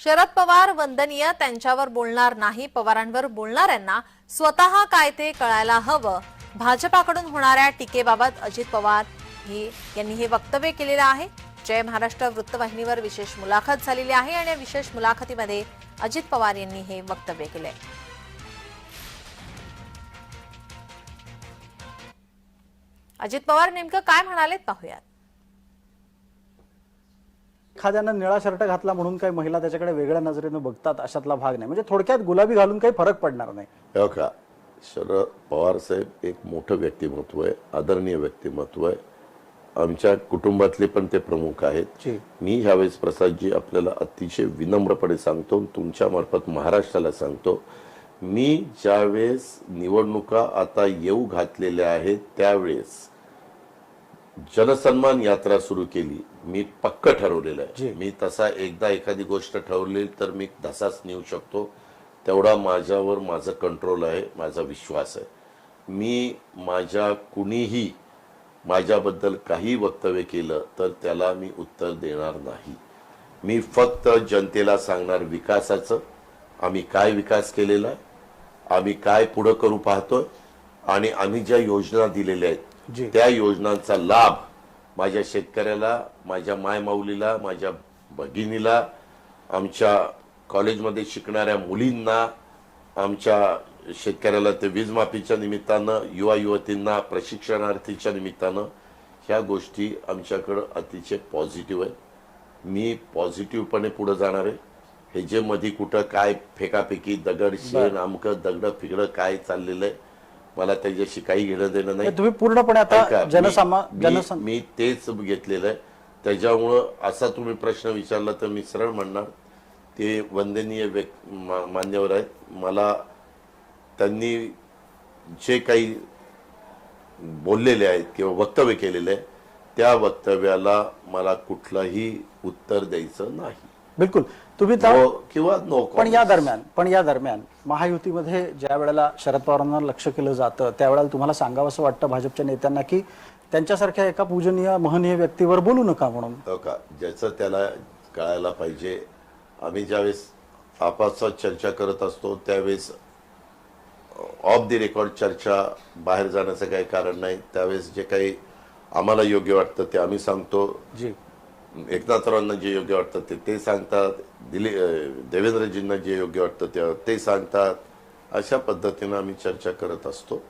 शरद पवार वंदनीय त्यांच्यावर बोलणार नाही पवारांवर बोलणाऱ्यांना स्वतः काय ते कळायला हवं. भाजपाकडून होणाऱ्या टीकेबाबत अजित पवार हे यांनी हे वक्तव्य केलेलं आहे. जय महाराष्ट्र वृत्तवाहिनीवर विशेष मुलाखत झालेली आहे आणि या विशेष मुलाखतीमध्ये अजित पवार यांनी हे वक्तव्य केलंय. अजित पवार नेमकं काय म्हणालेत पाहूयात. एखाद्यानं निळा शर्ट घातला म्हणून काही महिला त्याच्याकडे वेगळ्या नजरेनं बघतात अशातला भाग नाही. म्हणजे थोडक्यात गुलाबी घालून काही फरक पडणार नाही. हो का शरद पवार साहेब एक मोठं व्यक्तिमत्व आहे आदरणीय व्यक्तिमत्व आहे. आमच्या कुटुंबातले पण ते प्रमुख आहेत. मी ह्यावेळेस प्रसादजी आपल्याला अतिशय विनम्रपणे सांगतो तुमच्या मार्फत महाराष्ट्राला सांगतो मी ज्यावेळेस निवडणुका आता येऊ घातलेल्या आहेत त्यावेळेस जनसन्मान यात्रा सुरू केली. मी पक्क ठरवलेलं. आहे. मी तसा एकदा एखादी गोष्ट ठरवली तर मी तसाच नेऊ शकतो. तेवढा माझ्यावर माझं कंट्रोल आहे माझा विश्वास आहे. मी माझ्या कुणीही माझ्याबद्दल काही वक्तव्य केलं तर त्याला मी उत्तर देणार नाही. मी फक्त जनतेला सांगणार विकासाचं. आम्ही काय विकास केलेला आहे? आम्ही काय पुढं करू पाहतोय? आणि आम्ही ज्या योजना दिलेल्या. आहेत त्या योजनांचा लाभ माझ्या शेतकऱ्याला माझ्या मायमाऊलीला माझ्या भगिनीला आमच्या कॉलेजमध्ये शिकणाऱ्या मुलींना आमच्या शेतकऱ्याला ते वीज माफीच्या निमित्तानं युवा युवतींना प्रशिक्षणार्थीच्या निमित्तानं ह्या गोष्टी आमच्याकडं अतिशय पॉझिटिव्ह आहेत. मी पॉझिटिव्हपणे पुढे जाणार आहे. हे जे मध्ये कुठं काय फेकाफेकी दगड शेण अमकं दगड फिगडं काय चाललेलं आहे मला त्याच्याशी काही घेणं देणं नाही तुम्ही पूर्णपणे आता जनसामा जनसं मी तेच घेतलेलं आहे. त्याच्यामुळं असा तुम्ही प्रश्न विचारला तर मी सरळ म्हणणार. ते वंदनीय व्यक् मा- मान्यवर आहेत. मला त्यांनी जे काही बोललेले आहेत किंवा वक्तव्य केलेले आहे त्या वक्तव्याला मला कुठलंही उत्तर द्यायचं नाही. बिलकुल. तुम्ही नो किंवा नो पण या दरम्यान पण या दरम्यान महायुतीमध्ये ज्या वेळेला शरद पवारांना लक्ष केलं जातं त्यावेळेला तुम्हाला सांगावं असं वाटतं भाजपच्या नेत्यांना की त्यांच्यासारख्या एका पूजनीय महनीय व्यक्तीवर बोलू नका म्हणून? हो का? ज्याचं त्याला कळायला पाहिजे. आम्ही ज्यावेळेस आपापसात चर्चा करत असतो त्यावेळेस ऑफ द रेकॉर्ड चर्चा बाहेर जाण्याचं काही कारण नाही. त्यावेळेस जे काही आम्हाला योग्य वाटतं ते आम्ही सांगतो. जी. एकनाथरावांना जे योग्य वाटतं ते ते सांगतात. दिली देवेंद्रजींना जे योग्य वाटतं ते सांगतात. अशा पद्धतीनं आम्ही चर्चा करत असतो.